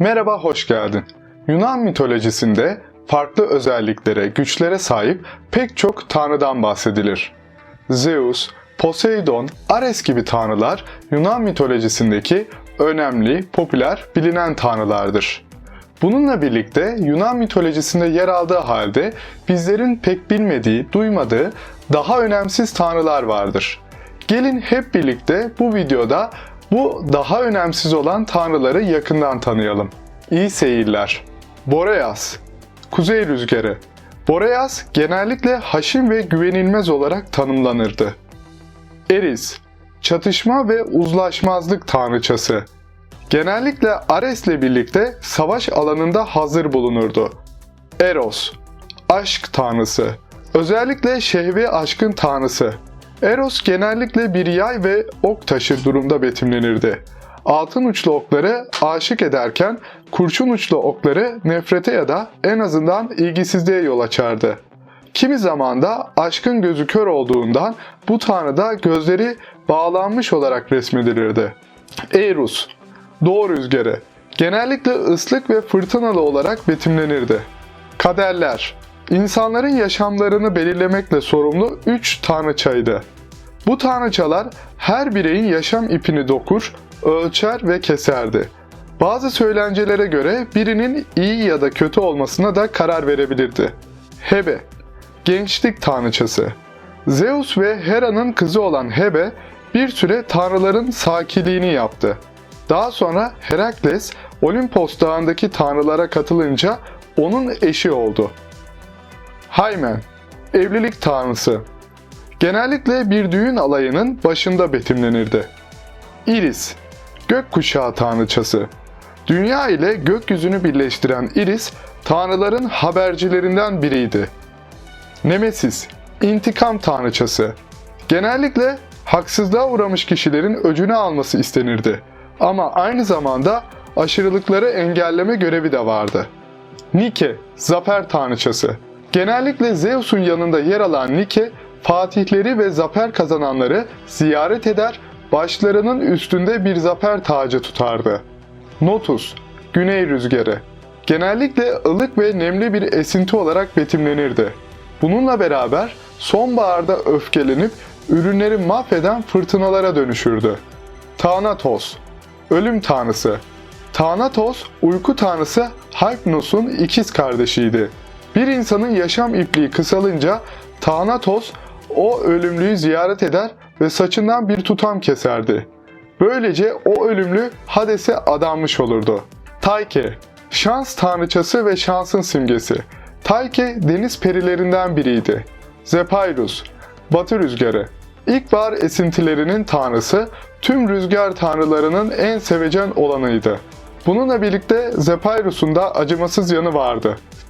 Merhaba, hoş geldin. Yunan mitolojisinde farklı özelliklere, güçlere sahip pek çok tanrıdan bahsedilir. Zeus, Poseidon, Ares gibi tanrılar Yunan mitolojisindeki önemli, popüler, bilinen tanrılardır. Bununla birlikte Yunan mitolojisinde yer aldığı halde bizlerin pek bilmediği, duymadığı daha önemsiz tanrılar vardır. Gelin hep birlikte bu videoda bu daha önemsiz olan tanrıları yakından tanıyalım. İyi seyirler. Boreas, Kuzey Rüzgarı. Boreas genellikle haşin ve güvenilmez olarak tanımlanırdı. Eris, çatışma ve uzlaşmazlık tanrıçası. Genellikle Ares'le birlikte savaş alanında hazır bulunurdu. Eros, aşk tanrısı. Özellikle şehvi aşkın tanrısı. Eros genellikle bir yay ve ok taşır durumda betimlenirdi. Altın uçlu okları aşık ederken kurşun uçlu okları nefrete ya da en azından ilgisizliğe yol açardı. Kimi zaman da aşkın gözü kör olduğundan bu tanrıda gözleri bağlanmış olarak resmedilirdi. Eirus, doğu rüzgarı, genellikle ıslık ve fırtınalı olarak betimlenirdi. Kaderler, insanların yaşamlarını belirlemekle sorumlu 3 tanrıçaydı. Bu tanrıçalar her bireyin yaşam ipini dokur, ölçer ve keserdi. Bazı söylencelere göre birinin iyi ya da kötü olmasına da karar verebilirdi. Hebe, gençlik tanrıçası. Zeus ve Hera'nın kızı olan Hebe bir süre tanrıların sakiliğini yaptı. Daha sonra Herakles Olimpos dağındaki tanrılara katılınca onun eşi oldu. Hymen, evlilik tanrısı. Genellikle bir düğün alayının başında betimlenirdi. Iris, gökkuşağı tanrıçası. Dünya ile gökyüzünü birleştiren Iris, tanrıların habercilerinden biriydi. Nemesis, intikam tanrıçası. Genellikle haksızlığa uğramış kişilerin öcünü alması istenirdi. Ama aynı zamanda aşırılıkları engelleme görevi de vardı. Nike, zafer tanrıçası. Genellikle Zeus'un yanında yer alan Nike, fatihleri ve zafer kazananları ziyaret eder, başlarının üstünde bir zafer tacı tutardı. Notus, güney rüzgarı. Genellikle ılık ve nemli bir esinti olarak betimlenirdi. Bununla beraber sonbaharda öfkelenip ürünleri mahveden fırtınalara dönüşürdü. Thanatos, ölüm tanrısı. Thanatos, uyku tanrısı Hypnos'un ikiz kardeşiydi. Bir insanın yaşam ipliği kısalınca Thanatos o ölümlüyü ziyaret eder ve saçından bir tutam keserdi. Böylece o ölümlü Hades'e adanmış olurdu. Tyche, şans tanrıçası ve şansın simgesi. Tyche deniz perilerinden biriydi. Zepyrus, batı rüzgarı. İlkbahar esintilerinin tanrısı, tüm rüzgar tanrılarının en sevecen olanıydı. Bununla birlikte Zepyrus'un da acımasız yanı vardı.